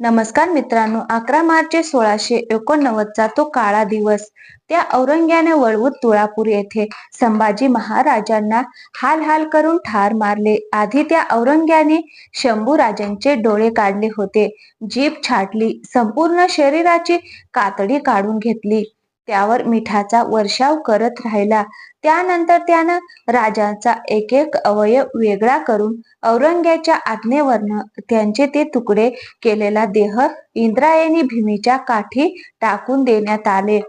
नमस्कार मित्रांनो अकरा मार्च सोळाशे एकोणनव्वदचा तो काळा दिवस. त्या औरंग्याने वळवून तुळापूर येथे संभाजी महाराजांना हाल हाल करून ठार मारले. आधी त्या औरंग्याने शंभू राजांचे डोळे काढले होते. जीभ छाटली संपूर्ण शरीराची कातडी काढून घेतली. त्यावर मिठाचा वर्षाव करत राहिला. त्यानंतर त्यानं राजांचा एक एक अवयव वेगळा करून औरंग्याच्या आज्ञेवरनं त्यांचे ते तुकडे केलेला देह इंद्रायणी भीमीच्या काठी टाकून देण्यात आले.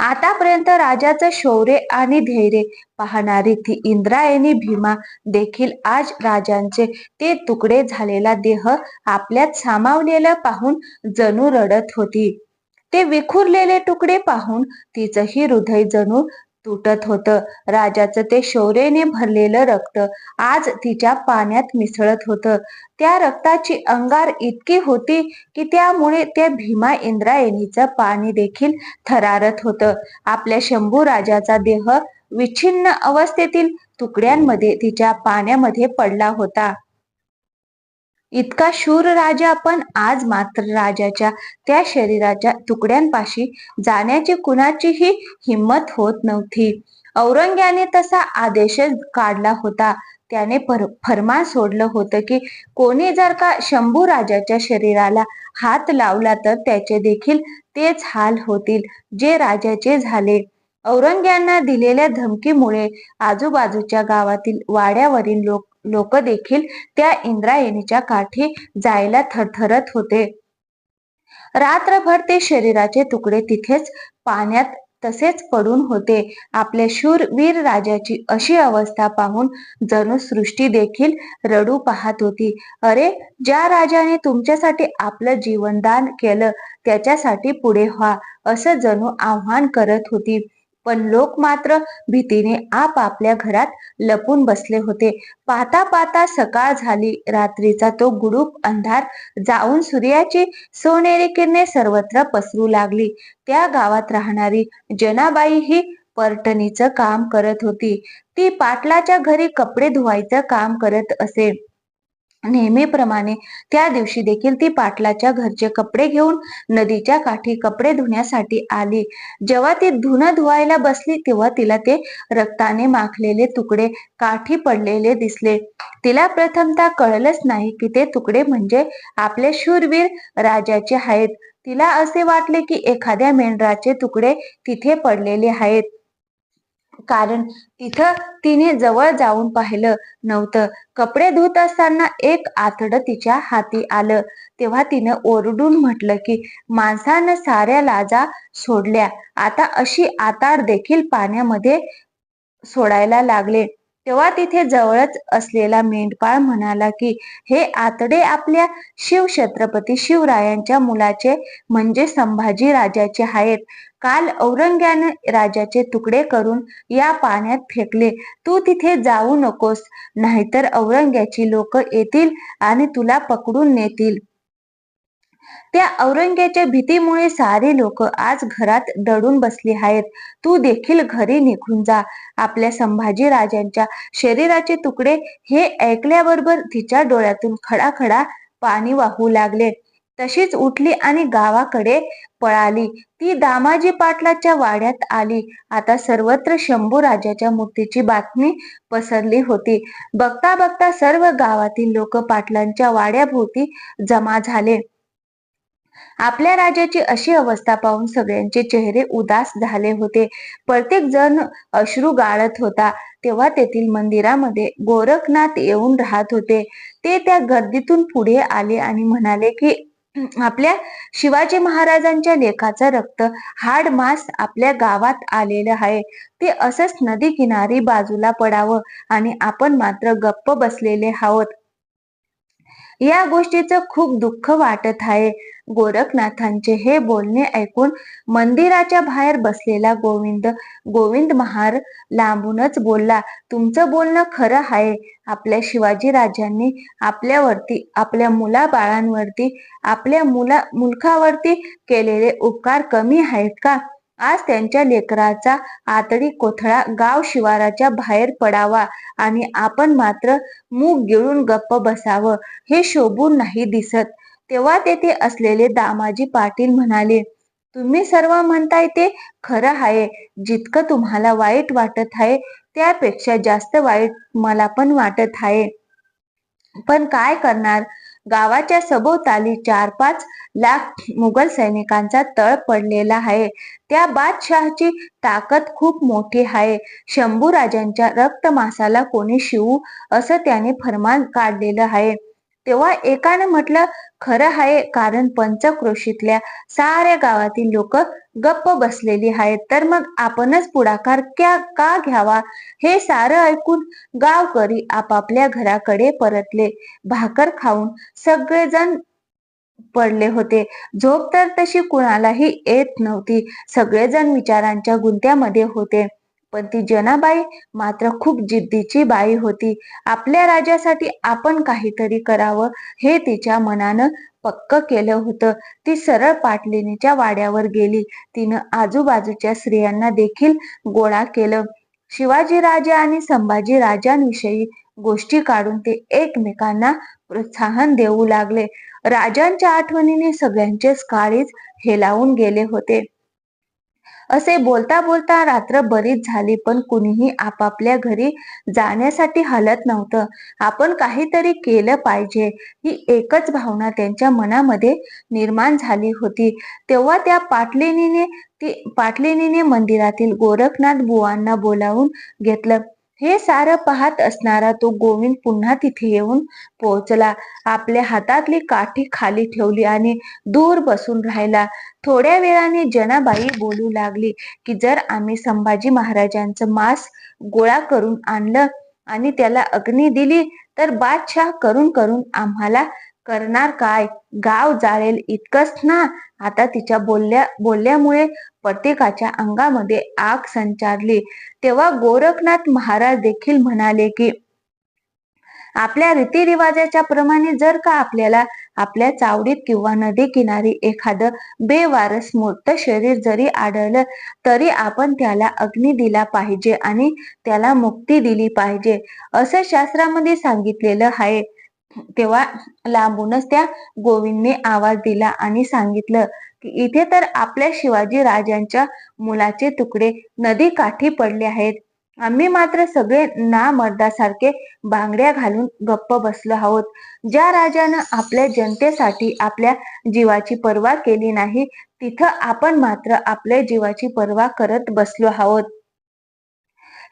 आतापर्यंत राजाचं शौर्य आणि धैर्य पाहणारी ती इंद्रायणी भीमा देखील आज राजांचे ते तुकडे झालेला देह आपल्यात सामावलेलं पाहून जणू रडत होती. ते विखुरलेले तुकडे पाहून तिचंही हृदय जणू तुटत होतं. राजाचं ते शौर्याने भरलेलं रक्त आज तिच्या पाण्यात मिसळत होतं. त्या रक्ताची अंगार इतकी होती की त्यामुळे त्या भीमा इंद्रायणीचं पाणी देखील थरारत होतं. आपल्या शंभू राजाचा देह विच्छिन्न अवस्थेतील तुकड्यांमध्ये तिच्या पाण्यामध्ये पडला होता. इतका शूर राजा पण आज मात्र राजाच्या त्या शरीराच्या तुकड्यांपाशी जाण्याची कुणाचीही हिंमत होत नव्हती. औरंग्याने तसा आदेशच काढला होता. त्याने फर फरमान सोडलं होतं की कोणी जर का शंभू राजाच्या शरीराला हात लावला तर त्याचे देखील तेच हाल होतील जे राजाचे झाले. औरंग्यांना दिलेल्या धमकीमुळे आजूबाजूच्या गावातील वाड्यावरील लोक लोक देखील त्या इंद्रायणीच्या काठी जायला थरथरत होते. रात्रभर ते शरीराचे तुकडे तिथेच पाण्यात तसेच पडून होते. आपल्या शूरवीर राजाची अशी अवस्था पाहून जणू सृष्टी देखील रडू पाहत होती. अरे ज्या राजाने तुमच्यासाठी आपलं जीवनदान केलं त्याच्यासाठी पुढे व्हा असं जणू आव्हान करत होती. पण लोक मात्र भीतीने आपापल्या घरात लपून बसले होते. पाहता पाहता सकाळ झाली. रात्रीचा तो गुडूप अंधार जाऊन सूर्याची सोनेरी किरणे सर्वत्र पसरू लागली. त्या गावात राहणारी जनाबाई ही परटणीचं काम करत होती. ती पाटलाच्या घरी कपडे धुवायचं काम करत असे. नेहमीप्रमाणे त्या दिवशी देखील ती पाटलाच्या घरचे कपडे घेऊन नदीच्या काठी कपडे धुण्यासाठी आली. जेव्हा ती धुणं धुवायला बसली तेव्हा तिला ते रक्ताने माखलेले तुकडे काठी पडलेले दिसले. तिला प्रथमता कळलंच नाही की ते तुकडे म्हणजे आपले शूरवीर राजाचे आहेत. तिला असे वाटले की एखाद्या मेंढराचे तुकडे तिथे पडलेले आहेत. कारण तिथं तिने जवळ जाऊन पाहिलं नव्हतं. कपडे धुत असताना एक आतड तिच्या हाती आलं. तेव्हा तिनं ओरडून म्हटलं की माणसानं साऱ्या लाजा सोडल्या. आता अशी आताड देखील पाण्यामध्ये सोडायला लागले. तेव्हा तिथे जवळच असलेला मेंढपाळ म्हणाला की हे आतडे आपल्या शिवछत्रपती शिवरायांच्या मुलाचे म्हणजे संभाजी राजाचे आहेत. काल औरंग्याने राजाचे तुकडे करून या पाण्यात फेकले. तू तिथे जाऊ नकोस. नाहीतर औरंग्याची लोक येतील आणि तुला पकडून नेतील. त्या औरंग्याच्या भीतीमुळे सारे लोक आज घरात दडून बसले आहेत. तू देखील घरी निघून जा. आपल्या संभाजी राजांच्या शरीराचे तुकडे हे ऐकल्याबरोबर तिच्या डोळ्यातून खडाखडा पाणी वाहू लागले. तशीच उठली आणि गावाकडे पळाली. ती दामाजी पाटलाच्या वाड्यात आली. आता सर्वत्र शंभू राजाच्या मूर्तीची बातमी पसरली होती. बघता बघता सर्व गावातील लोक पाटलांच्या वाड्याभोवती जमा झाले. आपल्या राजाची अशी अवस्था पाहून सगळ्यांचे चेहरे उदास झाले होते. प्रत्येक जण अश्रू गाळत होता. तेव्हा तेथील मंदिरामध्ये गोरखनाथ येऊन राहत होते. ते त्या गर्दीतून पुढे आले आणि म्हणाले की आपल्या शिवाजी महाराजांच्या लेखाचं रक्त हाड मास आपल्या गावात आलेलं आहे. ते असंच नदी किनारी बाजूला पडावं आणि आपण मात्र गप्प बसलेले आहोत. या गोष्टीचं खूप दुःख वाटत आहे. गोरखनाथांचे हे बोलणे ऐकून मंदिराच्या बाहेर बसलेला गोविंद गोविंद महार लांबूनच बोलला तुमचं बोलणं खरं आहे. आपल्या शिवाजी राजांनी आपल्यावरती आपल्या मुला बाळांवरती आपल्या मुला मुलखावरती केलेले उपकार कमी आहेत का? आज त्यांच्या लेकराचा आतडी कोथळा गाव शिवाराच्या बाहेर पडावा आणि आपण मात्र मूग गिळून गप्प बसावं. हे शोभून नाही दिसत. तेव्हा तेथे असलेले दामाजी पाटील म्हणाले तुम्ही सर्व म्हणताय ते खरं आहे. जितकं तुम्हाला वाईट वाटत आहे त्यापेक्षा जास्त वाईट मला पण वाटत आहे. पण काय करणार? गावाच्या सभोवताली चार पाच लाख मुघल सैनिकांचा तळ पडलेला आहे. त्या बादशहाची ताकद खूप मोठी आहे. शंभू राजांच्या रक्तमासाला कोणी शिवू असं त्याने फरमान काढलेलं आहे. तेव्हा एकानं म्हटलं खरं आहे कारण पंचक्रोशीतल्या साऱ्या गावातील लोक गप्प बसलेली आहेत तर मग आपणच पुढाकार क्या का घ्यावा? हे सारं ऐकून गावकरी आपापल्या घराकडे परतले. भाकर खाऊन सगळेजण पडले होते. झोप तर तशी कुणालाही येत नव्हती. सगळेजण विचारांच्या गुंत्यामध्ये होते. पण ती जनाबाई मात्र खूप जिद्दीची बाई होती. आपल्या राजासाठी आपण काहीतरी करावं हे तिच्या मनानं पक्क केलं होतं. ती सरळ पाटलिनीच्या वाड्यावर गेली. तिनं आजूबाजूच्या स्त्रियांना देखील गोळा केलं. शिवाजी राजा आणि संभाजी राजांविषयी गोष्टी काढून ते एकमेकांना प्रोत्साहन देऊ लागले. राजांच्या आठवणीने सगळ्यांचेच काळीज हेलावून गेले होते. असे बोलता बोलता रात्र बरीच झाली पण कुणीही आपापल्या घरी जाण्यासाठी हलत नव्हतं. आपण काहीतरी केलं पाहिजे ही एकच भावना त्यांच्या मनामध्ये निर्माण झाली होती. तेव्हा त्या पाटलिनीने ती पाटलिनीने मंदिरातील गोरखनाथ बुवांना बोलावून घेतलं हे सारं पाहत असणारा तो गोविंद पुन्हा तिथे येऊन पोहोचला. आपल्या हातातली काठी खाली ठेवली आणि दूर बसून राहिला. थोड्या वेळाने जनाबाई बोलू लागली की जर आम्ही संभाजी महाराजांचं मांस गोळा करून आणलं आणि त्याला अग्नी दिली तर बादशाह करून करून आम्हाला करणार काय? गाव जाळेल इतकंच ना? आता तिच्या बोलल्या बोलल्यामुळे प्रत्येकाच्या अंगामध्ये आग संचारली. तेव्हा गोरखनाथ महाराज देखील म्हणाले की आपल्या रीतिरिवाजाच्या प्रमाणे जर का आपल्याला आपल्या चावडीत किंवा नदी किनारी एखादं बेवारस मूर्त शरीर जरी आढळलं तरी आपण त्याला अग्नी दिला पाहिजे आणि त्याला मुक्ती दिली पाहिजे. असं शास्त्रामध्ये सांगितलेलं आहे. तेव्हा लांबूनच त्या गोविंदने आवाज दिला आणि सांगितलं की इथे तर आपल्या शिवाजी राजांच्या मुलाचे तुकडे नदी काठी पडले आहेत. आम्ही मात्र सगळे ना मर्दासारखे बांगड्या घालून गप्प बसलो आहोत. ज्या राजानं आपल्या जनतेसाठी आपल्या जीवाची पर्वा केली नाही तिथं आपण मात्र आपल्या जीवाची पर्वा करत बसलो आहोत.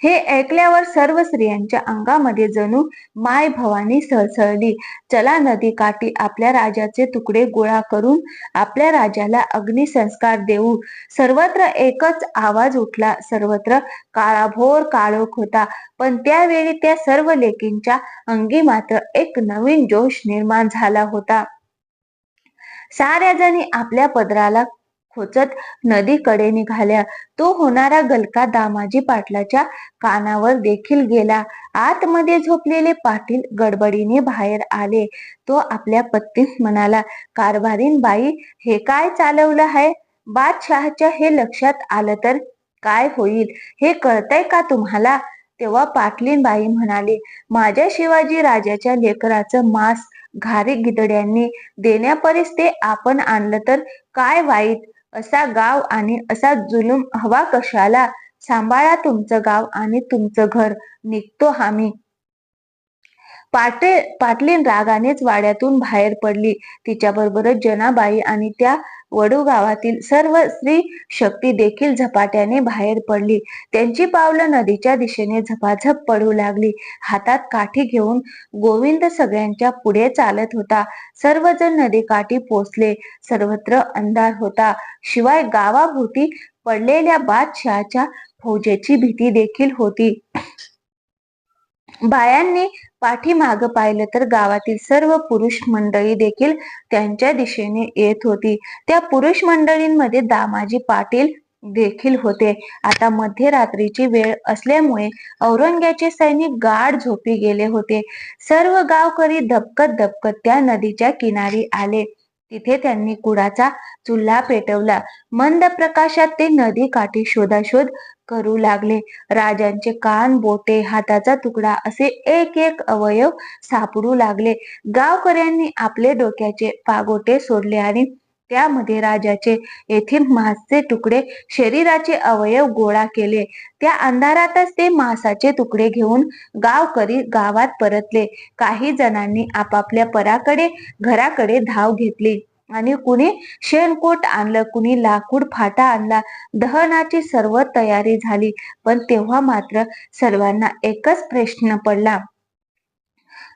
हे ऐकल्यावर सर्व स्त्रियांच्या अंगामध्ये जणू माय भवानी सळसळली. चला नदी काठी आपल्या राजाचे तुकडे गोळा करून आपल्या राजाला अग्निसंस्कार देऊ. सर्वत्र एकच आवाज उठला. सर्वत्र काळाभोर काळोख होता. पण त्यावेळी त्या सर्व लेकींच्या अंगी मात्र एक नवीन जोश निर्माण झाला होता. साऱ्या जणी आपल्या पदराला खोचत नदीकडे निघाल्या. तो होणारा गलका दामाजी पाटलाच्या कानावर देखील गेला. आतमध्ये झोपलेले पाटील गडबडीने बाहेर आले. तो आपल्या पत्नीस म्हणाला कारभारीन बाई हे काय चालवलं आहे बादशहाच्या हे लक्षात आलं तर काय होईल? हे कळतंय का तुम्हाला? तेव्हा पाटलीन बाई म्हणाले माझ्या शिवाजी राजाच्या लेकराचं मांस घारी गिदड्यांनी देण्यापरीस ते आपण आणलं तर काय वाईट? असा गाव आणि असा जुलूम हवा कशाला? सांभाळा तुमचं गाव आणि तुमचं घर. निघतो आम्ही. पाटे पाटलीन रागानेच वाड्यातून बाहेर पडली. तिच्याबरोबरच जनाबाई आणि त्या वडू गावातील सर्व स्त्री शक्ती देखील झपाट्याने बाहेर पडली. त्यांची पावलं नदीच्या दिशेने झपाझप पडू लागली. हातात काठी घेऊन गोविंद सगळ्यांच्या पुढे चालत होता. सर्वजण नदीकाठी पोचले सर्वत्र अंधार होता. शिवाय गावाभोवती पडलेल्या बादशहाच्या फौजेची भीती देखील होती. बायांनी पाठीमाग पाहिलं तर गावातील सर्व पुरुष मंडळी देखील त्यांच्या दिशेने येत होती. त्या पुरुष मंडळींमध्ये दामाजी पाटील देखील होते. आता मध्यरात्रीची वेळ असल्यामुळे औरंग्याचे सैनिक गाढ झोपी गेले होते. सर्व गावकरी धपकत धपकत त्या नदीच्या किनारी आले. तिथे त्यांनी कुडाचा चुल्हा पेटवला. मंद प्रकाशात ते नदी काठी शोधाशोध करू लागले. राजांचे कान बोटे हाताचा तुकडा असे एक एक अवयव सापडू लागले. गावकऱ्यांनी आपले डोक्याचे पागोटे सोडले आणि त्यामध्ये राजाचे येथील मांसचे तुकडे शरीराचे अवयव गोळा केले. त्या अंधारातच ते मांसाचे तुकडे घेऊन गावकरी गावात परतले. काही जणांनी आपापल्या पराकडे घराकडे धाव घेतली. आणि कुणी शेणकोट आणलं कुणी लाकूड फाटा आणला दहनाची सर्व तयारी झाली. पण तेव्हा मात्र सर्वांना एकच प्रश्न पडला.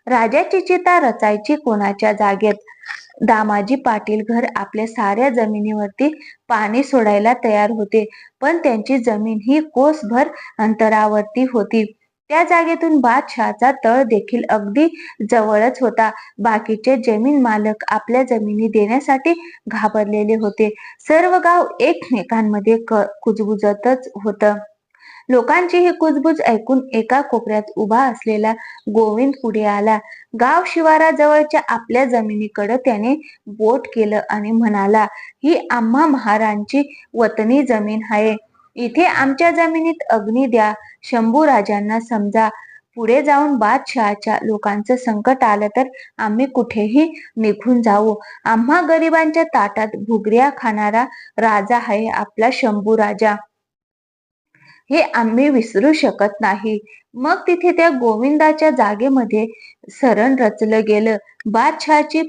राजाची चिता रचायची कोणाच्या जागेत? दामाजी पाटील घर आपल्या साऱ्या जमिनीवरती पाणी सोडायला तयार होते. पण त्यांची जमीन ही कोसभर अंतरावरती होती. त्या जागेतून बादशहाचा तळ देखील अगदी जवळच होता. बाकीचे जमीन मालक आपल्या जमिनी देण्यासाठी घाबरलेले होते. सर्व गाव एकमेकांमध्ये कुजबुजतच होत. लोकांची ही कुजबुज ऐकून एका कोपऱ्यात उभा असलेला गोविंद पुढे आला. गाव शिवाराजवळच्या आपल्या जमिनीकडे त्याने बोट केलं आणि म्हणाला ही आम्हा महारांची वतनी जमीन आहे. इथे आमच्या जमिनीत अग्नी द्या शंभू राजांना समजा. पुढे जाऊन बादशहाच्या लोकांचं संकट आलं तर आम्ही कुठेही निघून जाऊ. आम्हा गरिबांच्या ताटात भुगऱ्या खाणारा राजा आहे आपला शंभू राजा. हे आम्ही विसरू शकत नाही. मग तिथे त्या गोविंदाच्या जागेमध्ये सरण रचलं गेलं. बादशहाची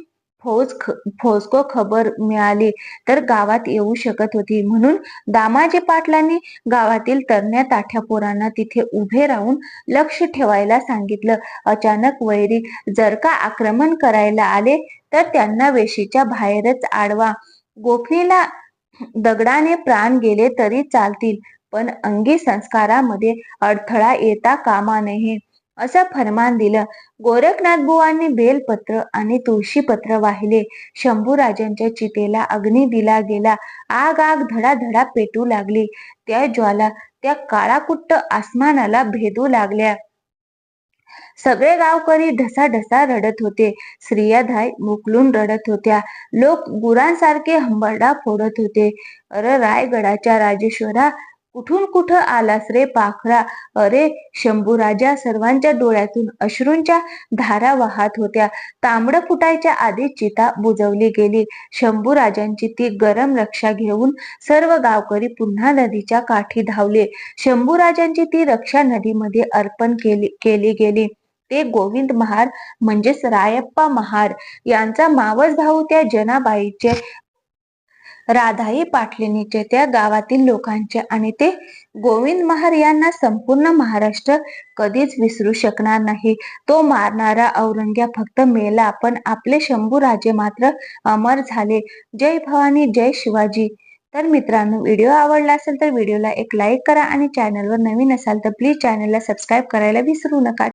फौज फौजको खबर मिळाली तर गावात येऊ शकत होती. म्हणून दामाजी पाटलांनी गावातील तरण्या ताठ्या पोरांना तिथे उभे राहून लक्ष ठेवायला सांगितलं. अचानक वैरी जर का आक्रमण करायला आले तर त्यांना वेशीच्या बाहेरच आडवा. गोफणीला दगडाने प्राण गेले तरी चालतील पण अंगी संस्कारामध्ये अडथळा येता कामा नये. असं फरमान दिलं. गोरखनाथ बुवांनी बेलपत्र आणि तुळशीपत्र वाहिले. शंभूराजांच्या चितेला अग्नी दिला गेला. आग आग धडा धडा पेटू लागली. त्या ज्वाला त्या काळाकुट्ट आसमानाला भेदू लागल्या. सगळे गावकरी ढसा ढसा रडत होते. स्त्रियाधाय मुकलून रडत होत्या. लोक गुरांसारखे हंबरडा फोडत होते. अरे रायगडाच्या राजेश्वरा कुठून कुठं आलास रे पाखरा? अरे शंभूराजा सर्वांच्या डोळ्यातून अश्रूंच्या धारा वाहत होत्या. तांबड फुटायच्या आधी चिता बुजवली गेली. शंभूराजांची ती गरम रक्षा घेऊन सर्व गावकरी पुन्हा नदीच्या काठी धावले. शंभूराजांची ती रक्षा नदीमध्ये अर्पण केली केली गेली. ते गोविंद महार म्हणजेच रायप्पा महार. यांचा मावस भाऊ त्या जनाबाईचे राधाई पाटलिनीचे त्या गावातील लोकांचे आणि ते गोविंद महार यांना संपूर्ण महाराष्ट्र कधीच विसरू शकणार नाही. तो मारणारा औरंग्या फक्त मेला पण आपले शंभू राजे मात्र अमर झाले. जय भवानी जय शिवाजी. तर मित्रांनो व्हिडिओ आवडला असेल तर व्हिडिओला एक लाईक करा आणि चॅनलवर नवीन असाल तर प्लीज चॅनलला सबस्क्राईब करायला विसरू नका.